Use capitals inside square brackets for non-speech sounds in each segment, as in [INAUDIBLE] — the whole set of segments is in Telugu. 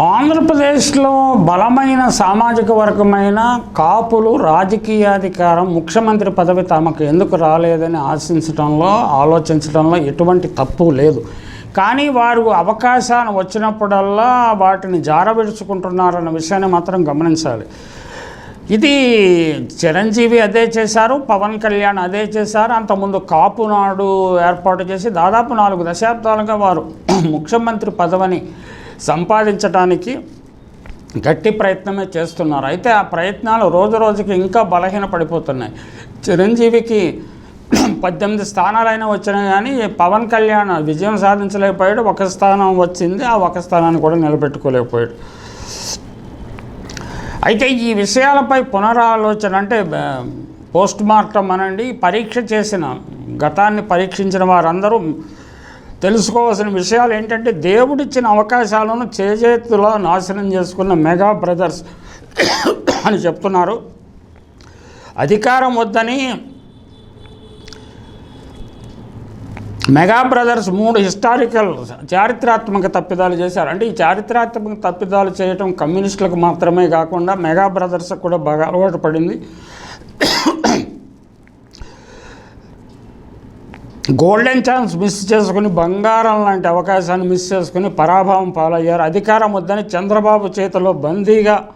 ఆంధ్రప్రదేశ్లో బలమైన సామాజిక వర్గమైన కాపులు రాజకీయాధికారం ముఖ్యమంత్రి పదవి తమకు ఎందుకు రాలేదని ఆశించడంలో ఆలోచించడంలో ఎటువంటి తప్పు లేదు. కానీ వారు అవకాశాన్ని వచ్చినప్పుడల్లా వాటిని జారవిడుచుకుంటున్నారన్న విషయాన్ని మాత్రం గమనించాలి. ఇది చిరంజీవి అదే చేశారు పవన్ కళ్యాణ్ అదే చేశారు అంతకుముందు కాపునాడు ఏర్పాటు చేసి దాదాపు నాలుగు దశాబ్దాలుగా వారు [CLEARS THROAT] ముఖ్యమంత్రి పదవిని సంపాదించడానికి గట్టి ప్రయత్నమే చేస్తున్నారు. అయితే ఆ ప్రయత్నాలు రోజు రోజుకి ఇంకా బలహీన పడిపోతున్నాయి చిరంజీవికి [CLEARS THROAT] పద్దెనిమిది స్థానాలైనా వచ్చినాయి కానీ పవన్ కళ్యాణ్ విజయం సాధించలేకపోయాడు. ఒక స్థానం వచ్చింది ఆ ఒక స్థానాన్ని కూడా నిలబెట్టుకోలేకపోయాడు. అయితే ఈ విషయాలపై పునరాలోచన అంటే పోస్ట్ మార్టం అనండి. పరీక్ష చేసిన గతాన్ని పరీక్షించిన వారందరూ తెలుసుకోవాల్సిన విషయాలు ఏంటంటే దేవుడిచ్చిన అవకాశాలను చేజేతులో నాశనం చేసుకున్న మెగా బ్రదర్స్ అని చెప్తున్నారు. అధికారం వద్దని మెగా బ్రదర్స్ మూడు హిస్టారికల్ చారిత్రాత్మక తప్పిదాలు చేశారు. అంటే ఈ చారిత్రాత్మక తప్పిదాలు చేయటం కమ్యూనిస్టులకు మాత్రమే కాకుండా మెగా బ్రదర్స్కి కూడా బాగా అలవాటు పడింది. గోల్డెన్ ఛాన్స్ మిస్ చేసుకుని బంగారం లాంటి అవకాశాన్ని మిస్ చేసుకుని పరాభవం పాలయ్యారు. అధికారం వద్దని చంద్రబాబు చేతిలో బందీగా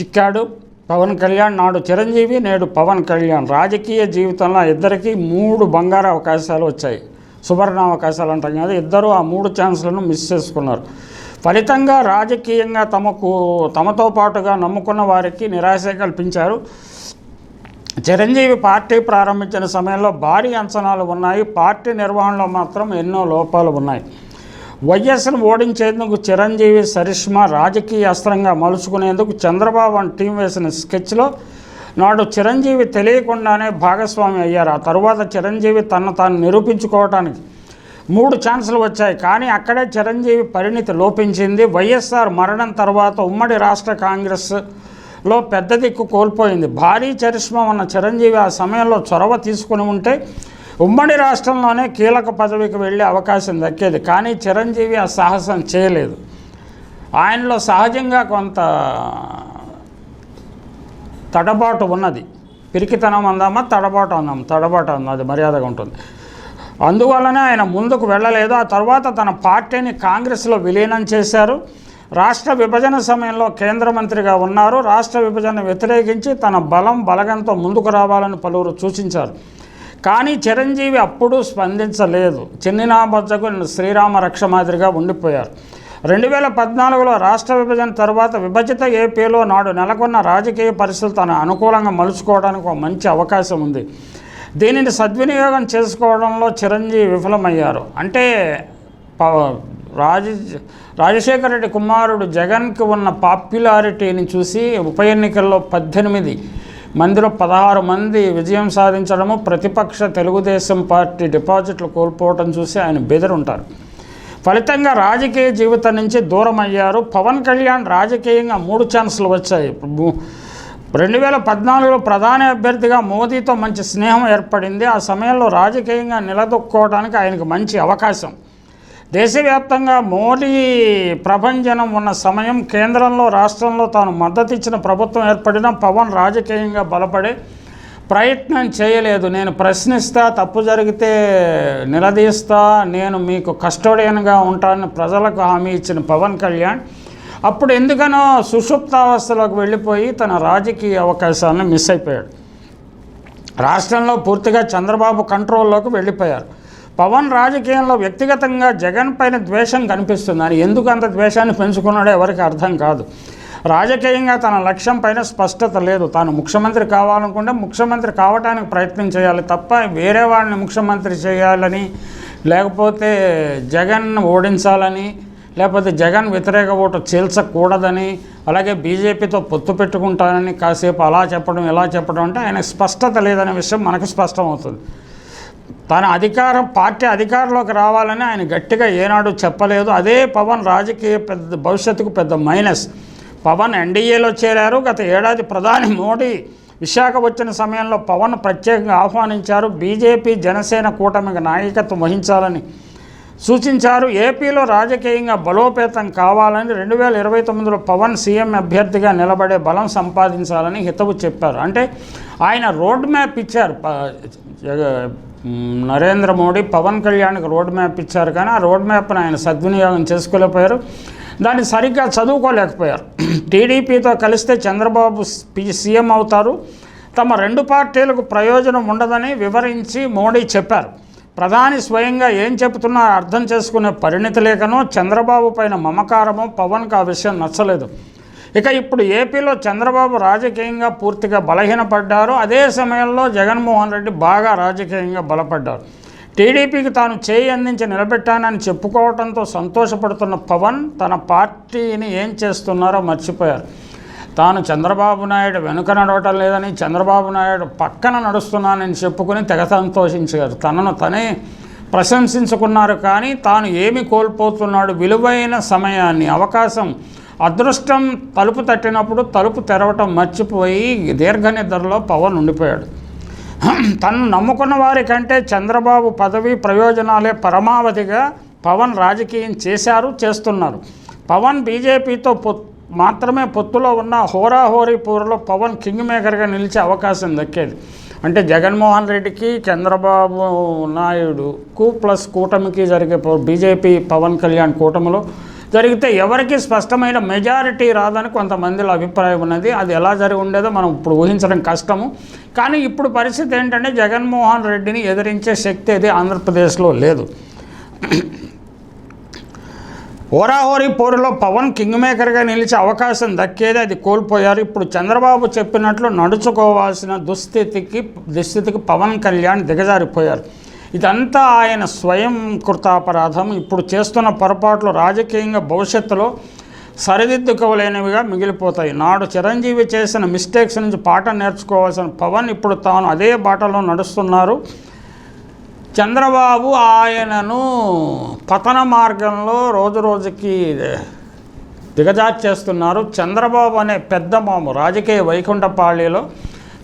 చిక్కాడు. పవన్ కళ్యాణ్ నాడు చిరంజీవి నేడు పవన్ కళ్యాణ్. రాజకీయ జీవితంలో ఇద్దరికీ మూడు బంగారు అవకాశాలు వచ్చాయి. సువర్ణ అవకాశాలు అంటాం కదా ఇద్దరు ఆ మూడు ఛాన్స్లను మిస్ చేసుకున్నారు. ఫలితంగా రాజకీయంగా తమకు తమతో పాటుగా నమ్ముకున్న వారికి నిరాశ కల్పించారు. చిరంజీవి పార్టీ ప్రారంభించిన సమయంలో భారీ అంచనాలు ఉన్నాయి. పార్టీ నిర్వహణలో మాత్రం ఎన్నో లోపాలు ఉన్నాయి. వైఎస్ను ఓడించేందుకు చిరంజీవి సరిష్మా రాజకీయ అస్త్రంగా మలుచుకునేందుకు చంద్రబాబు అని టీం వేసిన స్కెచ్లో నాడు చిరంజీవి తెలియకుండానే భాగస్వామి అయ్యారు. ఆ తరువాత చిరంజీవి తను తాను నిరూపించుకోవటానికి మూడు ఛాన్సులు వచ్చాయి. కానీ అక్కడే చిరంజీవి పరిణితి లోపించింది. వైఎస్ఆర్ మరణం తర్వాత ఉమ్మడి రాష్ట్ర కాంగ్రెస్ లో పెద్ద దిక్కు కోల్పోయింది. భారీ చరిష్మా ఉన్న చిరంజీవి ఆ సమయంలో చొరవ తీసుకుని ఉంటే ఉమ్మడి రాష్ట్రంలోనే కీలక పదవికి వెళ్ళే అవకాశం దక్కేది. కానీ చిరంజీవి ఆ సాహసం చేయలేదు. ఆయనలో సహజంగా కొంత తడబాటు ఉన్నది. పిరికితనం అందామా? తడబాటు అందాం. తడబాటు అందాం. అది మర్యాదగా ఉంటుంది. అందువలనే ఆయన ముందుకు వెళ్ళలేదు. ఆ తర్వాత తన పార్టీని కాంగ్రెస్లో విలీనం చేశారు. రాష్ట్ర విభజన సమయంలో కేంద్ర మంత్రిగా ఉన్నారు. రాష్ట్ర విభజన వ్యతిరేకించి తన బలం బలగంతో ముందుకు రావాలని పలువురు సూచించారు. కానీ చిరంజీవి అప్పుడు స్పందించలేదు. చిన్నినాబద్దకు శ్రీరామ రక్ష మాదిరిగా ఉండిపోయారు. రెండు వేల పద్నాలుగులో రాష్ట్ర విభజన తర్వాత విభజిత ఏపీలో నాడు నెలకొన్న రాజకీయ పరిస్థితులు తన అనుకూలంగా మలుచుకోవడానికి ఒక మంచి అవకాశం ఉంది. దీనిని సద్వినియోగం చేసుకోవడంలో చిరంజీవి విఫలమయ్యారు. అంటే రాజ రాజశేఖర రెడ్డి కుమారుడు జగన్కి ఉన్న పాపులారిటీని చూసి ఉప ఎన్నికల్లో పద్దెనిమిది మందిలో పదహారు మంది విజయం సాధించడము ప్రతిపక్ష తెలుగుదేశం పార్టీ డిపాజిట్లు కోల్పోవటం చూసి ఆయన బెదిరుంటారు. ఫలితంగా రాజకీయ జీవితం నుంచి దూరం అయ్యారు పవన్ కళ్యాణ్ రాజకీయంగా మూడు ఛాన్సులు వచ్చాయి. రెండు వేల పద్నాలుగులో ప్రధాని అభ్యర్థిగా మోదీతో మంచి స్నేహం ఏర్పడింది. ఆ సమయంలో రాజకీయంగా నిలదొక్కోవడానికి ఆయనకు మంచి అవకాశం. దేశవ్యాప్తంగా మోడీ ప్రభంజనం ఉన్న సమయం కేంద్రంలో రాష్ట్రంలో తాను మద్దతు ఇచ్చిన ప్రభుత్వం ఏర్పడిన పవన్ రాజకీయంగా బలపడే ప్రయత్నం చేయలేదు. నేను ప్రశ్నిస్తా తప్పు జరిగితే నిలదీస్తా నేను మీకు కస్టోడియన్గా ఉంటానని ప్రజలకు హామీ ఇచ్చిన పవన్ కళ్యాణ్ అప్పుడు ఎందుకనో సుషుప్తావస్థలోకి వెళ్ళిపోయి తన రాజకీయ అవకాశాలను మిస్ అయిపోయాడు. రాష్ట్రంలో పూర్తిగా చంద్రబాబు కంట్రోల్లోకి వెళ్ళిపోయారు. పవన్ రాజకీయంలో వ్యక్తిగతంగా జగన్ పైన ద్వేషం కనిపిస్తుంది అని ఎందుకు అంత ద్వేషాన్ని పెంచుకున్నాడో ఎవరికి అర్థం కాదు. రాజకీయంగా తన లక్ష్యం పైన స్పష్టత లేదు. తాను ముఖ్యమంత్రి కావాలనుకుంటే ముఖ్యమంత్రి కావడానికి ప్రయత్నం చేయాలి తప్ప వేరే వాళ్ళని ముఖ్యమంత్రి చేయాలని లేకపోతే జగన్ ఓడించాలని లేకపోతే జగన్ వ్యతిరేక ఓటు చీల్చకూడదని అలాగే బీజేపీతో పొత్తు పెట్టుకుంటానని కాసేపు అలా చెప్పడం ఇలా చెప్పడం అంటే ఆయన స్పష్టత లేదనే విషయం మనకు స్పష్టమవుతుంది. తన అధికారం పార్టీ అధికారంలోకి రావాలని ఆయన గట్టిగా ఏనాడు చెప్పలేదు. అదే పవన్ రాజకీయ పెద్ద భవిష్యత్తుకు పెద్ద మైనస్. పవన్ ఎన్డీఏలో చేరారు. గత ఏడాది ప్రధాని మోడీ విశాఖ వచ్చిన సమయంలో పవన్ ప్రత్యేకంగా ఆహ్వానించారు. బీజేపీ జనసేన కూటమికి నాయకత్వం వహించాలని సూచించారు. ఏపీలో రాజకీయంగా బలోపేతం కావాలని రెండు వేల ఇరవై తొమ్మిదిలో పవన్ సీఎం అభ్యర్థిగా నిలబడే బలం సంపాదించాలని హితవు చెప్పారు. అంటే ఆయన రోడ్ మ్యాప్ ఇచ్చారు. నరేంద్ర మోడీ పవన్ కళ్యాణ్కి రోడ్ మ్యాప్ ఇచ్చారు కానీ ఆ రోడ్ మ్యాప్ను ఆయన సద్వినియోగం చేసుకోలేకపోయారు. దాన్ని సరిగ్గా చదువుకోలేకపోయారు. టీడీపీతో కలిస్తే చంద్రబాబు సీఎం అవుతారు. తమ రెండు పార్టీలకు ప్రయోజనం ఉండదని వివరించి మోడీ చెప్పారు. ప్రధాని స్వయంగా ఏం చెబుతున్నా అర్థం చేసుకునే పరిణితి లేకనో చంద్రబాబు పైన మమకారమో పవన్కు ఆ విషయం నచ్చలేదు. ఇక ఇప్పుడు ఏపీలో చంద్రబాబు రాజకీయంగా పూర్తిగా బలహీనపడ్డారు. అదే సమయంలో జగన్మోహన్ రెడ్డి బాగా రాజకీయంగా బలపడ్డారు. టీడీపీకి తాను చేయి అందించి నిలబెట్టానని చెప్పుకోవడంతో సంతోషపడుతున్న పవన్ తన పార్టీని ఏం చేస్తున్నారో మర్చిపోయారు. తాను చంద్రబాబు నాయుడు వెనుక నడవటం లేదని చంద్రబాబు నాయుడు పక్కన నడుస్తున్నానని చెప్పుకుని తెగ సంతోషించారు. తనను తనే ప్రశంసించుకున్నారు కానీ తాను ఏమి కోల్పోతున్నాడు? విలువైన సమయాన్ని అవకాశం అదృష్టం తలుపు తట్టినప్పుడు తలుపు తెరవటం మర్చిపోయి దీర్ఘనిద్రలో పవన్ ఉండిపోయాడు. తను నమ్ముకున్న వారికంటే చంద్రబాబు పదవి ప్రయోజనాలే పరమావధిగా పవన్ రాజకీయం చేశారు చేస్తున్నారు. పవన్ బీజేపీతో పొత్ మాత్రమే పొత్తులో ఉన్న హోరాహోరీ పూరలో పవన్ కింగ్ మేకర్గా నిలిచే అవకాశం దక్కేది. అంటే జగన్మోహన్ రెడ్డికి చంద్రబాబు నాయుడుకు ప్లస్ కూటమికి జరిగే బీజేపీ పవన్ కళ్యాణ్ కూటమిలో జరిగితే ఎవరికి స్పష్టమైన మెజారిటీ రాదని కొంతమందిలో అభిప్రాయం ఉన్నది. అది ఎలా జరిగి ఉండేదో మనం ఇప్పుడు ఊహించడం కష్టము. కానీ ఇప్పుడు పరిస్థితి ఏంటంటే జగన్మోహన్ రెడ్డిని ఎదిరించే శక్తి అది ఆంధ్రప్రదేశ్లో లేదు. హోరాహోరీ పోరులో పవన్ కింగ్ మేకర్గా నిలిచే అవకాశం దక్కేది అది కోల్పోయారు. ఇప్పుడు చంద్రబాబు చెప్పినట్లు నడుచుకోవాల్సిన దుస్థితికి దుస్థితికి పవన్ కళ్యాణ్ దిగజారిపోయారు. ఇదంతా ఆయన స్వయం కృతాపరాధం. ఇప్పుడు చేస్తున్న పొరపాట్లు రాజకీయంగా భవిష్యత్తులో సరిదిద్దుకోలేనివిగా మిగిలిపోతాయి. నాడు చిరంజీవి చేసిన మిస్టేక్స్ నుంచి పాఠం నేర్చుకోవాల్సిన పవన్ ఇప్పుడు తాను అదే బాటలో నడుస్తున్నారు. చంద్రబాబు ఆయనను పతన మార్గంలో రోజు రోజుకి దిగజార్చేస్తున్నారు. చంద్రబాబు అనే పెద్ద మాము రాజకీయ వైకుంఠపాళిలో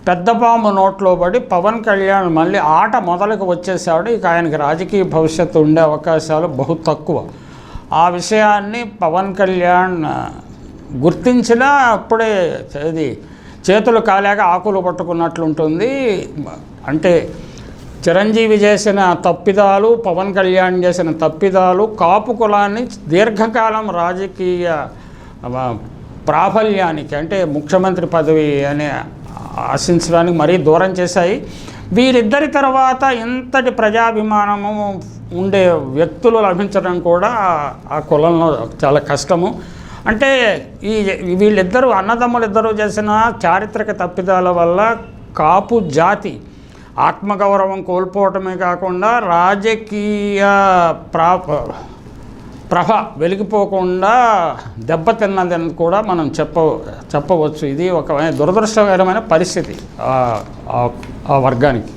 పెద్దపాము నోట్లో పడి పవన్ కళ్యాణ్ మళ్ళీ ఆట మొదలకు వచ్చేసాడు. ఇక ఆయనకి రాజకీయ భవిష్యత్తు ఉండే అవకాశాలు బహు తక్కువ. ఆ విషయాన్ని పవన్ కళ్యాణ్ గుర్తించినా అప్పుడే ఇది చేతులు కాలేక ఆకులు పట్టుకున్నట్లుంటుంది. అంటే చిరంజీవి చేసిన తప్పిదాలు పవన్ కళ్యాణ్ చేసిన తప్పిదాలు కాపు కులాన్ని దీర్ఘకాలం రాజకీయ ప్రాబల్యానికి అంటే ముఖ్యమంత్రి పదవి అనే ఆశించడానికి మరీ దూరం చేశాయి. వీరిద్దరి తర్వాత ఇంతటి ప్రజాభిమానము ఉండే వ్యక్తులు లభించడం కూడా ఆ కులంలో చాలా కష్టము. అంటే ఈ వీళ్ళిద్దరూ అన్నదమ్ములు ఇద్దరు చేసిన చారిత్రక తప్పిదాల వల్ల కాపు జాతి ఆత్మగౌరవం కోల్పోవటమే కాకుండా రాజకీయ ప్రా ప్రభ వెలిగిపోకుండా దెబ్బతిన్నదని కూడా మనం చెప్ప చెప్పవచ్చు. ఇది ఒక దురదృష్టకరమైన పరిస్థితి ఆ- ఆ వర్గానికి.